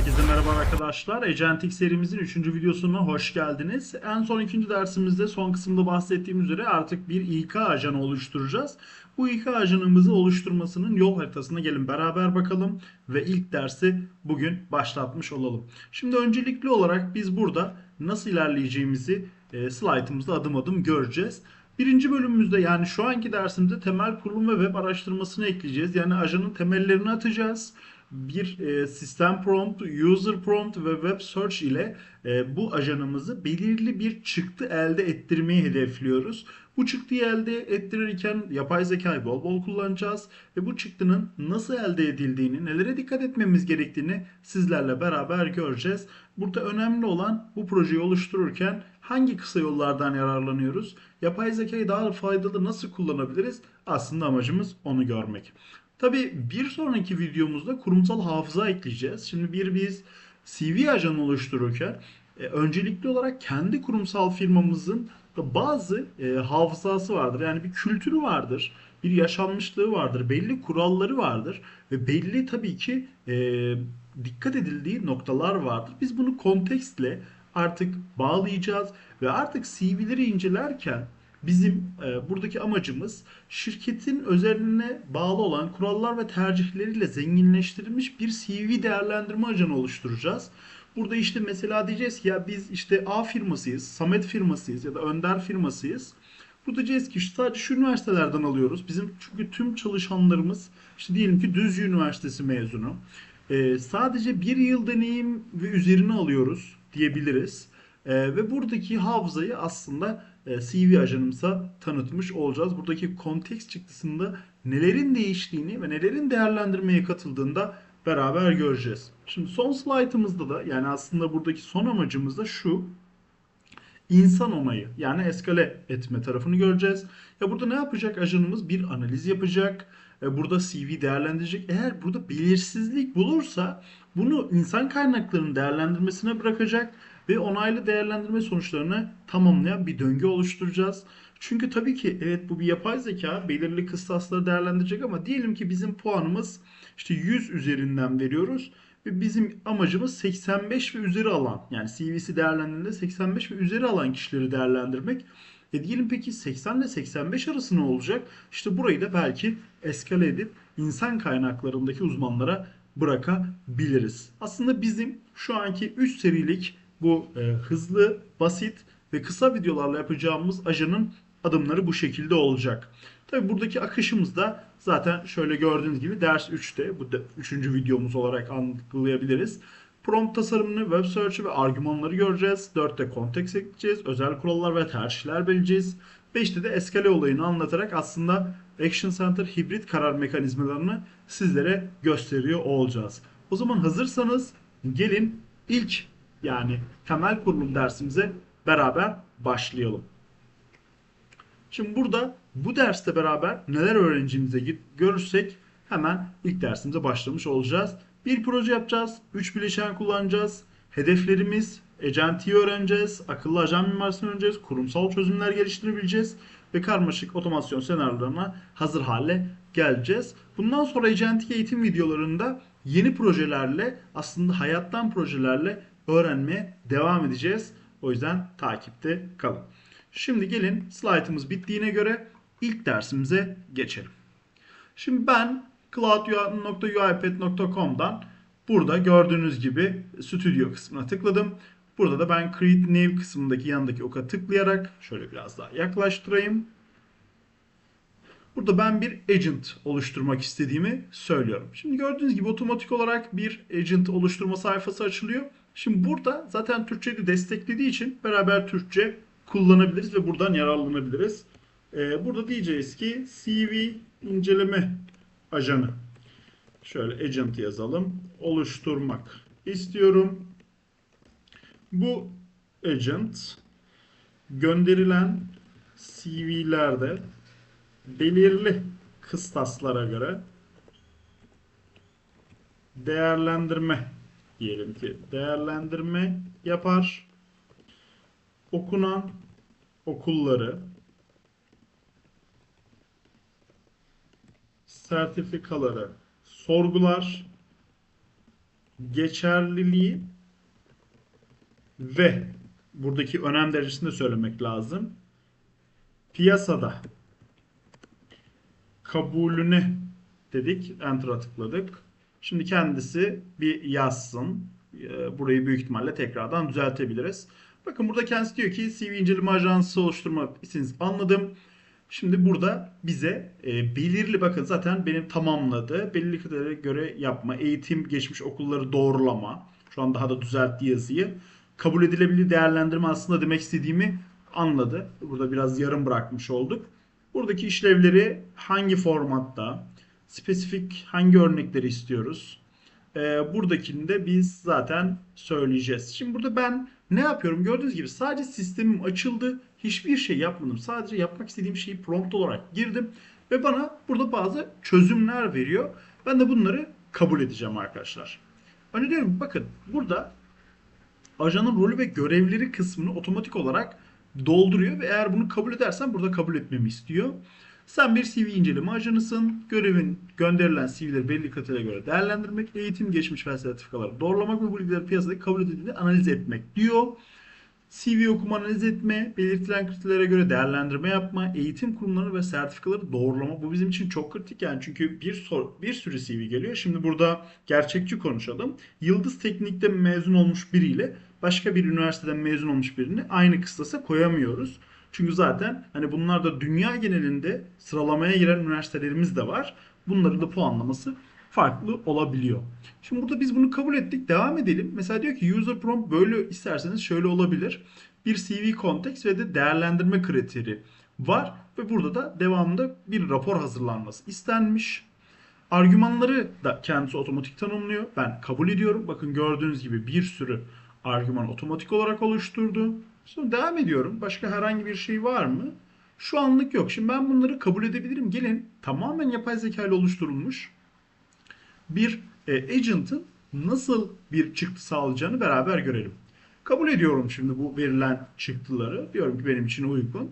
Herkese merhaba arkadaşlar. Agentic serimizin 3. videosuna hoş geldiniz. En son ikinci dersimizde son kısımda bahsettiğim üzere artık bir İK ajanı oluşturacağız. Bu İK ajanımızı oluşturmasının yol haritasına gelin beraber bakalım ve ilk dersi bugün başlatmış olalım. Şimdi öncelikli olarak biz burada nasıl ilerleyeceğimizi e, slaytımızda adım adım göreceğiz. Birinci bölümümüzde yani şu anki dersimizde temel kurulum ve web araştırmasını ekleyeceğiz. Yani ajanın temellerini atacağız bir e, sistem prompt, user prompt ve web search ile e, bu ajanımızı belirli bir çıktı elde ettirmeyi hedefliyoruz. Bu çıktıyı elde ettirirken yapay zekayı bol bol kullanacağız ve bu çıktının nasıl elde edildiğini, nelere dikkat etmemiz gerektiğini sizlerle beraber göreceğiz. Burada önemli olan bu projeyi oluştururken hangi kısa yollardan yararlanıyoruz? Yapay zekayı daha faydalı nasıl kullanabiliriz? Aslında amacımız onu görmek. Tabii bir sonraki videomuzda kurumsal hafıza ekleyeceğiz. Şimdi bir biz CV ajanı oluştururken e, öncelikli olarak kendi kurumsal firmamızın bazı e, hafızası vardır. Yani bir kültürü vardır, bir yaşanmışlığı vardır, belli kuralları vardır ve belli tabii ki e, dikkat edildiği noktalar vardır. Biz bunu kontekstle artık bağlayacağız ve artık CV'leri incelerken Bizim e, buradaki amacımız şirketin özeline bağlı olan kurallar ve tercihleriyle zenginleştirilmiş bir CV değerlendirme ajanı oluşturacağız. Burada işte mesela diyeceğiz ki ya biz işte A firmasıyız, Samet firmasıyız ya da Önder firmasıyız. Burada diyeceğiz ki işte sadece şu üniversitelerden alıyoruz. Bizim çünkü tüm çalışanlarımız işte diyelim ki Düzce Üniversitesi mezunu. E, sadece bir yıl deneyim ve üzerine alıyoruz diyebiliriz. E, ve buradaki hafızayı aslında CV ajanımıza tanıtmış olacağız. Buradaki konteks çıktısında nelerin değiştiğini ve nelerin değerlendirmeye katıldığında beraber göreceğiz. Şimdi son slaytımızda da yani aslında buradaki son amacımız da şu. İnsan onayı yani eskale etme tarafını göreceğiz. Ya burada ne yapacak ajanımız? Bir analiz yapacak. E, burada CV değerlendirecek. Eğer burada belirsizlik bulursa bunu insan kaynaklarının değerlendirmesine bırakacak ve onaylı değerlendirme sonuçlarını tamamlayan bir döngü oluşturacağız. Çünkü tabii ki evet bu bir yapay zeka belirli kıstasları değerlendirecek ama diyelim ki bizim puanımız işte 100 üzerinden veriyoruz ve bizim amacımız 85 ve üzeri alan yani CV'si değerlendirdiğinde 85 ve üzeri alan kişileri değerlendirmek. E diyelim peki 80 ile 85 arası ne olacak? İşte burayı da belki eskale edip insan kaynaklarındaki uzmanlara bırakabiliriz. Aslında bizim şu anki 3 serilik bu e, hızlı, basit ve kısa videolarla yapacağımız ajanın adımları bu şekilde olacak. Tabi buradaki akışımız da zaten şöyle gördüğünüz gibi ders 3'te bu 3. videomuz olarak algılayabiliriz. Prompt tasarımını, web search'ı ve argümanları göreceğiz. 4'te konteks ekleyeceğiz. Özel kurallar ve tercihler belirleyeceğiz. 5'te de eskale olayını anlatarak aslında Action Center hibrit karar mekanizmalarını sizlere gösteriyor olacağız. O zaman hazırsanız gelin ilk yani temel kurulum dersimize beraber başlayalım. Şimdi burada bu derste beraber neler öğreneceğimize görürsek hemen ilk dersimize başlamış olacağız. Bir proje yapacağız, 3 bileşen kullanacağız. Hedeflerimiz Agent'i öğreneceğiz, akıllı ajan mimarisini öğreneceğiz, kurumsal çözümler geliştirebileceğiz ve karmaşık otomasyon senaryolarına hazır hale geleceğiz. Bundan sonra Agentic eğitim videolarında yeni projelerle aslında hayattan projelerle öğrenmeye devam edeceğiz. O yüzden takipte kalın. Şimdi gelin slaytımız bittiğine göre ilk dersimize geçelim. Şimdi ben cloud.uipad.com'dan burada gördüğünüz gibi stüdyo kısmına tıkladım. Burada da ben Create New kısmındaki yanındaki oka tıklayarak şöyle biraz daha yaklaştırayım. Burada ben bir agent oluşturmak istediğimi söylüyorum. Şimdi gördüğünüz gibi otomatik olarak bir agent oluşturma sayfası açılıyor. Şimdi burada zaten Türkçeyi de desteklediği için beraber Türkçe kullanabiliriz ve buradan yararlanabiliriz. Ee, burada diyeceğiz ki CV inceleme ajanı. Şöyle agent yazalım. Oluşturmak istiyorum. Bu agent gönderilen CV'lerde belirli kıstaslara göre değerlendirme diyelim ki değerlendirme yapar. Okunan okulları sertifikaları sorgular geçerliliği ve buradaki önem derecesini de söylemek lazım. Piyasada kabulüne dedik. Enter'a tıkladık. Şimdi kendisi bir yazsın. Ee, Burayı büyük ihtimalle tekrardan düzeltebiliriz. Bakın burada kendisi diyor ki CV inceleme ajansı oluşturmak istediğinizi anladım. Şimdi burada bize e, belirli bakın zaten benim tamamladı. Belirli kriterlere göre yapma, eğitim geçmiş okulları doğrulama. Şu an daha da düzeltti yazıyı. Kabul edilebilir değerlendirme aslında demek istediğimi anladı. Burada biraz yarım bırakmış olduk. Buradaki işlevleri hangi formatta, spesifik hangi örnekleri istiyoruz? Ee, buradakini de biz zaten söyleyeceğiz. Şimdi burada ben ne yapıyorum? Gördüğünüz gibi sadece sistemim açıldı. Hiçbir şey yapmadım. Sadece yapmak istediğim şeyi prompt olarak girdim. Ve bana burada bazı çözümler veriyor. Ben de bunları kabul edeceğim arkadaşlar. Önce diyorum bakın burada ajanın rolü ve görevleri kısmını otomatik olarak dolduruyor ve eğer bunu kabul edersen burada kabul etmemi istiyor. Sen bir CV inceleme ajanısın. Görevin gönderilen CV'leri belli kriterlere göre değerlendirmek, eğitim, geçmiş ve sertifikaları doğrulamak ve bu bilgileri piyasadaki kabul edildiğinde analiz etmek diyor. CV okuma analiz etme, belirtilen kriterlere göre değerlendirme yapma, eğitim kurumları ve sertifikaları doğrulama. Bu bizim için çok kritik yani çünkü bir sor, bir sürü CV geliyor. Şimdi burada gerçekçi konuşalım. Yıldız Teknik'te mezun olmuş biriyle başka bir üniversiteden mezun olmuş birini aynı kıstasa koyamıyoruz. Çünkü zaten hani bunlar da dünya genelinde sıralamaya giren üniversitelerimiz de var. Bunların da puanlaması farklı olabiliyor. Şimdi burada biz bunu kabul ettik. Devam edelim. Mesela diyor ki user prompt böyle isterseniz şöyle olabilir. Bir CV context ve de değerlendirme kriteri var ve burada da devamında bir rapor hazırlanması istenmiş. Argümanları da kendisi otomatik tanımlıyor. Ben kabul ediyorum. Bakın gördüğünüz gibi bir sürü argüman otomatik olarak oluşturdu. Sonra devam ediyorum. Başka herhangi bir şey var mı? Şu anlık yok. Şimdi ben bunları kabul edebilirim. Gelin tamamen yapay zeka ile oluşturulmuş bir e, agent'ın nasıl bir çıktı sağlayacağını beraber görelim. Kabul ediyorum şimdi bu verilen çıktıları. Diyorum ki benim için uygun.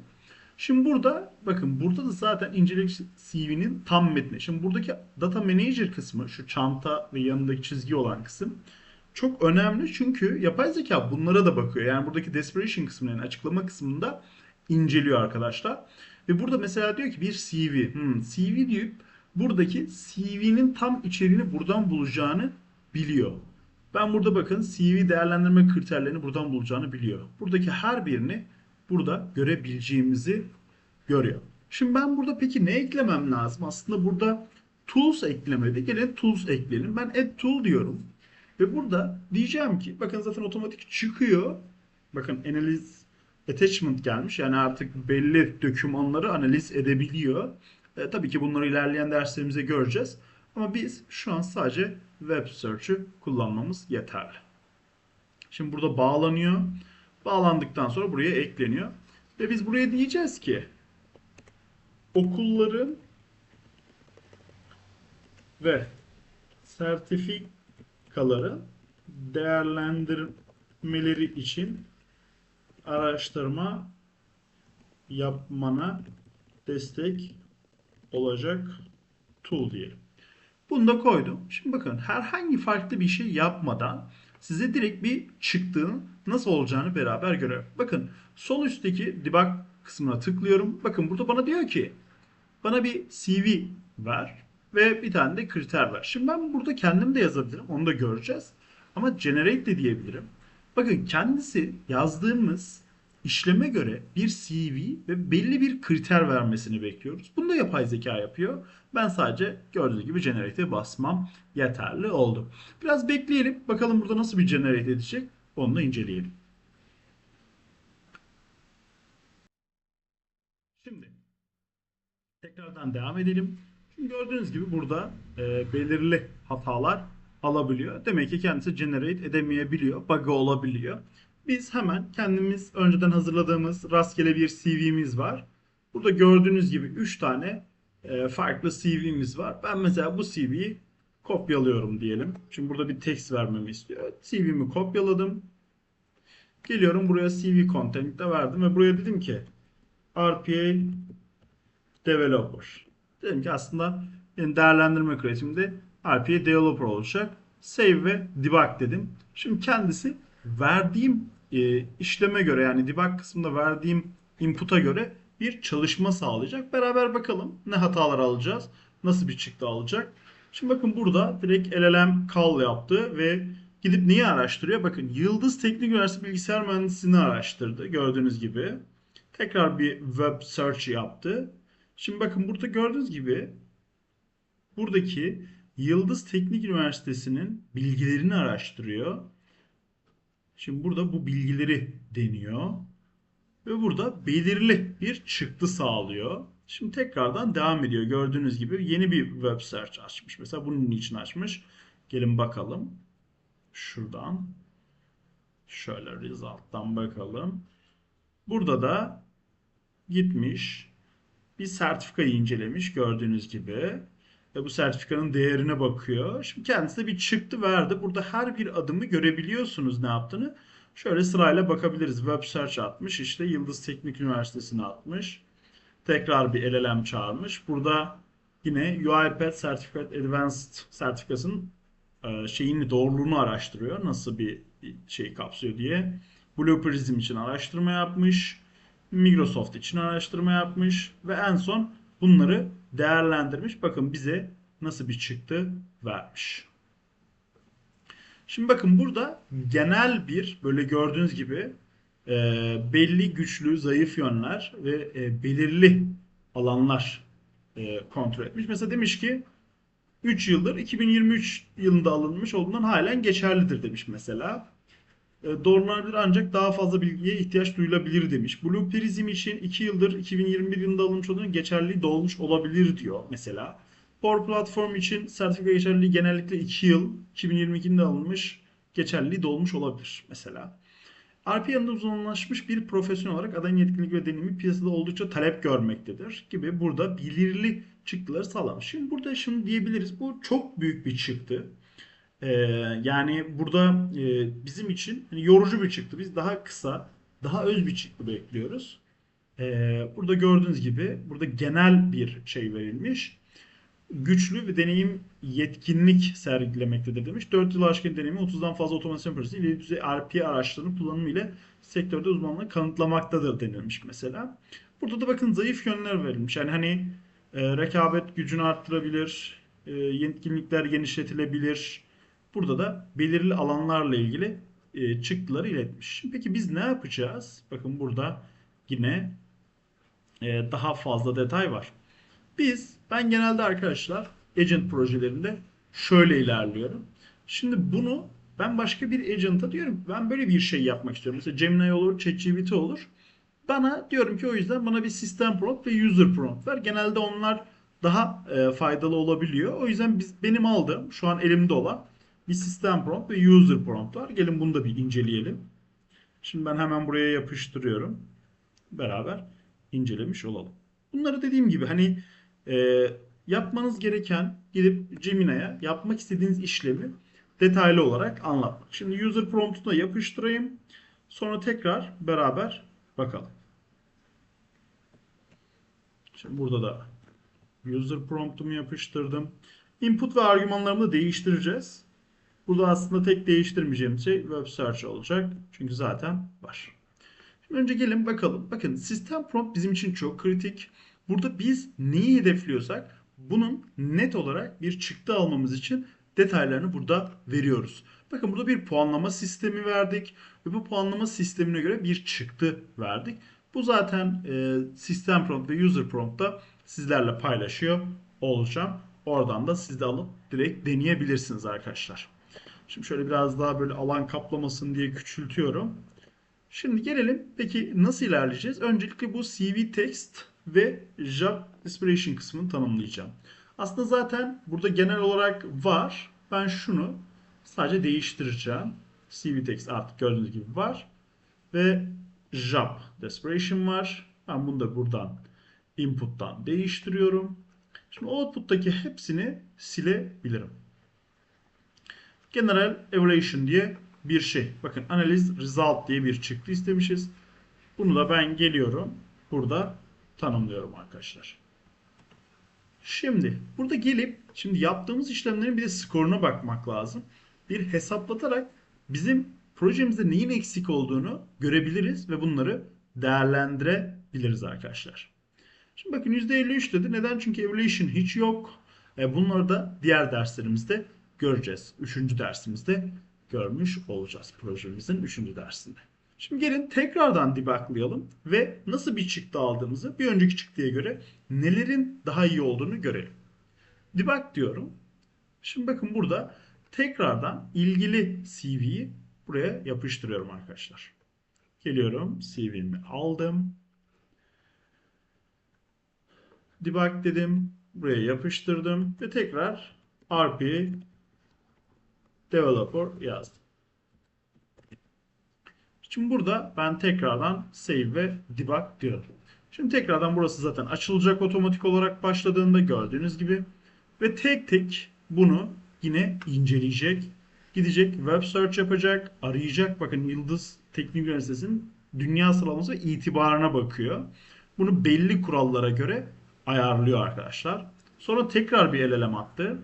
Şimdi burada bakın burada da zaten incelik CV'nin tam metni. Şimdi buradaki data manager kısmı şu çanta ve yanındaki çizgi olan kısım çok önemli çünkü yapay zeka bunlara da bakıyor. Yani buradaki desperation kısmını yani açıklama kısmında inceliyor arkadaşlar. Ve burada mesela diyor ki bir CV. Hmm, CV deyip buradaki CV'nin tam içeriğini buradan bulacağını biliyor. Ben burada bakın CV değerlendirme kriterlerini buradan bulacağını biliyor. Buradaki her birini burada görebileceğimizi görüyor. Şimdi ben burada peki ne eklemem lazım? Aslında burada tools eklemedi. Gelin tools ekleyelim. Ben add tool diyorum. Ve burada diyeceğim ki bakın zaten otomatik çıkıyor. Bakın analiz attachment gelmiş. Yani artık belli dokümanları analiz edebiliyor. E, tabii ki bunları ilerleyen derslerimizde göreceğiz. Ama biz şu an sadece web search'ü kullanmamız yeterli. Şimdi burada bağlanıyor. Bağlandıktan sonra buraya ekleniyor. Ve biz buraya diyeceğiz ki okulların ve sertifikaları değerlendirmeleri için araştırma yapmana destek olacak tool diyelim. Bunu da koydum. Şimdi bakın herhangi farklı bir şey yapmadan size direkt bir çıktığın nasıl olacağını beraber görelim. Bakın sol üstteki debug kısmına tıklıyorum. Bakın burada bana diyor ki bana bir CV ver ve bir tane de kriter ver. Şimdi ben burada kendim de yazabilirim. Onu da göreceğiz. Ama generate de diyebilirim. Bakın kendisi yazdığımız işleme göre bir CV ve belli bir kriter vermesini bekliyoruz. Bunu da yapay zeka yapıyor. Ben sadece gördüğünüz gibi generate'e basmam yeterli oldu. Biraz bekleyelim. Bakalım burada nasıl bir generate edecek. Onu da inceleyelim. Şimdi tekrardan devam edelim. Gördüğünüz gibi burada e, belirli hatalar alabiliyor. Demek ki kendisi generate edemeyebiliyor. Bug olabiliyor. Biz hemen kendimiz önceden hazırladığımız rastgele bir CV'miz var. Burada gördüğünüz gibi 3 tane e, farklı CV'miz var. Ben mesela bu CV'yi kopyalıyorum diyelim. Şimdi burada bir text vermemi istiyor. CV'mi kopyaladım. Geliyorum buraya CV content'te verdim ve buraya dedim ki RPA developer. Dedim ki aslında benim değerlendirme kreatimde RPA developer olacak. Save ve debug dedim. Şimdi kendisi verdiğim e, işleme göre yani debug kısmında verdiğim input'a göre bir çalışma sağlayacak. Beraber bakalım ne hatalar alacağız, nasıl bir çıktı alacak. Şimdi bakın burada direkt LLM call yaptı ve gidip neyi araştırıyor? Bakın Yıldız Teknik Üniversitesi Bilgisayar Mühendisliğini araştırdı gördüğünüz gibi. Tekrar bir web search yaptı. Şimdi bakın burada gördüğünüz gibi buradaki Yıldız Teknik Üniversitesi'nin bilgilerini araştırıyor. Şimdi burada bu bilgileri deniyor. Ve burada belirli bir çıktı sağlıyor. Şimdi tekrardan devam ediyor. Gördüğünüz gibi yeni bir web search açmış. Mesela bunun için açmış. Gelin bakalım. Şuradan. Şöyle result'tan bakalım. Burada da gitmiş. Bir sertifikayı incelemiş gördüğünüz gibi. Ve bu sertifikanın değerine bakıyor. Şimdi kendisi de bir çıktı verdi. Burada her bir adımı görebiliyorsunuz ne yaptığını. Şöyle sırayla bakabiliriz. Web search atmış. İşte Yıldız Teknik Üniversitesi'ne atmış. Tekrar bir LLM çağırmış. Burada yine UiPath Certificate Advanced sertifikasının e, şeyini doğruluğunu araştırıyor. Nasıl bir şey kapsıyor diye. Blue Prism için araştırma yapmış. Microsoft için araştırma yapmış ve en son bunları değerlendirmiş. Bakın bize nasıl bir çıktı vermiş. Şimdi bakın burada genel bir böyle gördüğünüz gibi e, belli güçlü zayıf yönler ve e, belirli alanlar e, kontrol etmiş. Mesela demiş ki 3 yıldır 2023 yılında alınmış olduğundan halen geçerlidir demiş mesela. E, doğrulanabilir ancak daha fazla bilgiye ihtiyaç duyulabilir demiş. Blue Prism için 2 yıldır 2021 yılında alınmış olduğundan geçerliliği dolmuş olabilir diyor mesela. Power Platform için sertifika geçerliliği genellikle 2 yıl 2022'de alınmış geçerliliği dolmuş olabilir mesela. RPM'de uzmanlaşmış bir profesyonel olarak adayın yetkinlik ve deneyimi piyasada oldukça talep görmektedir gibi burada belirli çıktıları sağlamış. Şimdi burada şimdi diyebiliriz bu çok büyük bir çıktı. Ee, yani burada e, bizim için hani yorucu bir çıktı. Biz daha kısa, daha öz bir çıktı bekliyoruz. Ee, burada gördüğünüz gibi burada genel bir şey verilmiş. Güçlü ve deneyim yetkinlik sergilemektedir demiş. 4 yıl aşkın deneyimi 30'dan fazla otomasyon projesi ileri düzey RP araçlarının kullanımı ile sektörde uzmanlığı kanıtlamaktadır denilmiş mesela. Burada da bakın zayıf yönler verilmiş. Yani hani e, rekabet gücünü arttırabilir, e, yetkinlikler genişletilebilir, Burada da belirli alanlarla ilgili e, çıktıları iletmiş. Şimdi peki biz ne yapacağız? Bakın burada yine e, daha fazla detay var. Biz, ben genelde arkadaşlar agent projelerinde şöyle ilerliyorum. Şimdi bunu ben başka bir agent'a diyorum ben böyle bir şey yapmak istiyorum. Mesela Gemini olur, ChatGPT olur. Bana diyorum ki o yüzden bana bir sistem prompt ve user prompt ver. Genelde onlar daha e, faydalı olabiliyor. O yüzden biz benim aldığım şu an elimde olan bir sistem prompt ve user prompt var. Gelin bunu da bir inceleyelim. Şimdi ben hemen buraya yapıştırıyorum. Beraber incelemiş olalım. Bunları dediğim gibi hani e, yapmanız gereken gidip Gemini'ye yapmak istediğiniz işlemi detaylı olarak anlatmak. Şimdi user prompt'u da yapıştırayım. Sonra tekrar beraber bakalım. Şimdi burada da user prompt'umu yapıştırdım. Input ve argümanlarımı da değiştireceğiz. Burada aslında tek değiştirmeyeceğim şey web search olacak. Çünkü zaten var. Şimdi önce gelin bakalım. Bakın sistem prompt bizim için çok kritik. Burada biz neyi hedefliyorsak bunun net olarak bir çıktı almamız için detaylarını burada veriyoruz. Bakın burada bir puanlama sistemi verdik ve bu puanlama sistemine göre bir çıktı verdik. Bu zaten e, sistem prompt ve user prompt'ta sizlerle paylaşıyor olacağım. Oradan da siz de alıp direkt deneyebilirsiniz arkadaşlar. Şimdi şöyle biraz daha böyle alan kaplamasın diye küçültüyorum. Şimdi gelelim peki nasıl ilerleyeceğiz? Öncelikle bu CV text ve job description kısmını tanımlayacağım. Aslında zaten burada genel olarak var. Ben şunu sadece değiştireceğim. CV text artık gördüğünüz gibi var. Ve job description var. Ben bunu da buradan input'tan değiştiriyorum. Şimdi output'taki hepsini silebilirim. General Evaluation diye bir şey. Bakın analiz result diye bir çıktı istemişiz. Bunu da ben geliyorum. Burada tanımlıyorum arkadaşlar. Şimdi burada gelip şimdi yaptığımız işlemlerin bir de skoruna bakmak lazım. bir hesaplatarak bizim projemizde neyin eksik olduğunu görebiliriz ve bunları değerlendirebiliriz arkadaşlar. Şimdi bakın %53 dedi. Neden? Çünkü evaluation hiç yok. E, bunları da diğer derslerimizde göreceğiz. Üçüncü dersimizde görmüş olacağız projemizin üçüncü dersinde. Şimdi gelin tekrardan debuglayalım ve nasıl bir çıktı aldığımızı bir önceki çıktıya göre nelerin daha iyi olduğunu görelim. Debug diyorum. Şimdi bakın burada tekrardan ilgili CV'yi buraya yapıştırıyorum arkadaşlar. Geliyorum CV'mi aldım. Debug dedim. Buraya yapıştırdım ve tekrar RP developer yazdım. Şimdi burada ben tekrardan save ve debug diyorum. Şimdi tekrardan burası zaten açılacak otomatik olarak başladığında gördüğünüz gibi. Ve tek tek bunu yine inceleyecek. Gidecek web search yapacak, arayacak. Bakın Yıldız Teknik Üniversitesi'nin dünya sıralaması itibarına bakıyor. Bunu belli kurallara göre ayarlıyor arkadaşlar. Sonra tekrar bir el elem attı.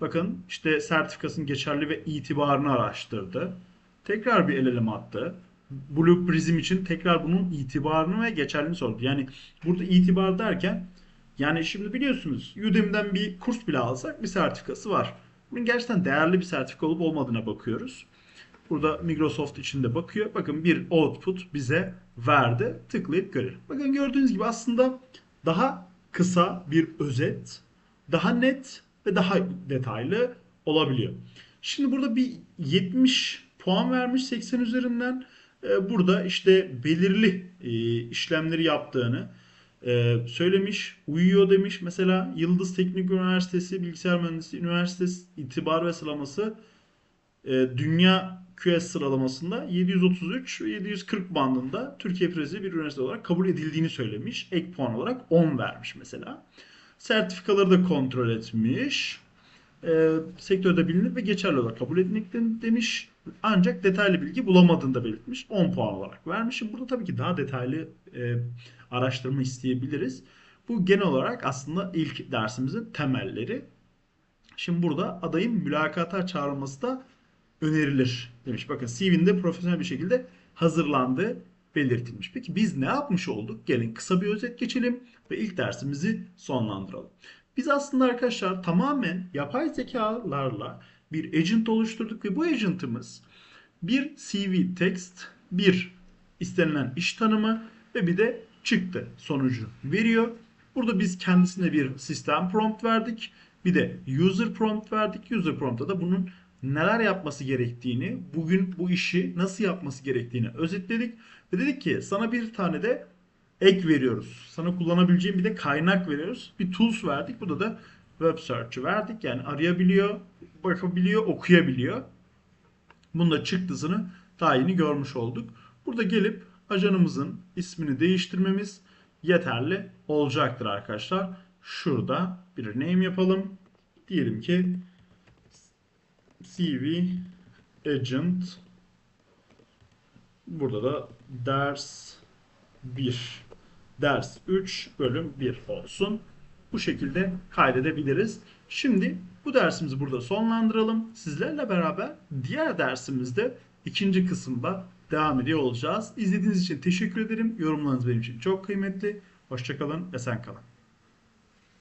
Bakın işte sertifikasının geçerli ve itibarını araştırdı. Tekrar bir el elem attı. Blue Prism için tekrar bunun itibarını ve geçerliliğini sordu. Yani burada itibar derken yani şimdi biliyorsunuz Udemy'den bir kurs bile alsak bir sertifikası var. Bunun gerçekten değerli bir sertifika olup olmadığına bakıyoruz. Burada Microsoft içinde bakıyor. Bakın bir output bize verdi. Tıklayıp görelim. Bakın gördüğünüz gibi aslında daha kısa bir özet, daha net ve daha detaylı olabiliyor. Şimdi burada bir 70 puan vermiş 80 üzerinden. Ee, burada işte belirli e, işlemleri yaptığını e, söylemiş, uyuyor demiş. Mesela Yıldız Teknik Üniversitesi Bilgisayar Mühendisliği Üniversitesi itibar ve sıralaması e, dünya QS sıralamasında 733 ve 740 bandında Türkiye Prezi bir üniversite olarak kabul edildiğini söylemiş. Ek puan olarak 10 vermiş mesela. Sertifikaları da kontrol etmiş. E, sektörde bilinir ve geçerli olarak kabul edilmekte demiş. Ancak detaylı bilgi bulamadığını da belirtmiş. 10 puan olarak vermiş. Burada tabii ki daha detaylı e, araştırma isteyebiliriz. Bu genel olarak aslında ilk dersimizin temelleri. Şimdi burada adayın mülakata çağrılması da önerilir demiş. Bakın CV'nde profesyonel bir şekilde hazırlandığı belirtilmiş. Peki biz ne yapmış olduk? Gelin kısa bir özet geçelim ve ilk dersimizi sonlandıralım. Biz aslında arkadaşlar tamamen yapay zekalarla bir agent oluşturduk ve bu agent'ımız bir CV text, bir istenilen iş tanımı ve bir de çıktı sonucu veriyor. Burada biz kendisine bir sistem prompt verdik. Bir de user prompt verdik. User prompt'ta da bunun neler yapması gerektiğini, bugün bu işi nasıl yapması gerektiğini özetledik. Ve dedik ki sana bir tane de ek veriyoruz. Sana kullanabileceğin bir de kaynak veriyoruz. Bir tools verdik. Burada da web search'ı verdik. Yani arayabiliyor, bakabiliyor, okuyabiliyor. Bunun da çıktısını daha yeni görmüş olduk. Burada gelip ajanımızın ismini değiştirmemiz yeterli olacaktır arkadaşlar. Şurada bir name yapalım. Diyelim ki CV agent burada da ders 1 ders 3 bölüm 1 olsun. Bu şekilde kaydedebiliriz. Şimdi bu dersimizi burada sonlandıralım. Sizlerle beraber diğer dersimizde ikinci kısımda devam ediyor olacağız. İzlediğiniz için teşekkür ederim. Yorumlarınız benim için çok kıymetli. Hoşçakalın, esen kalın.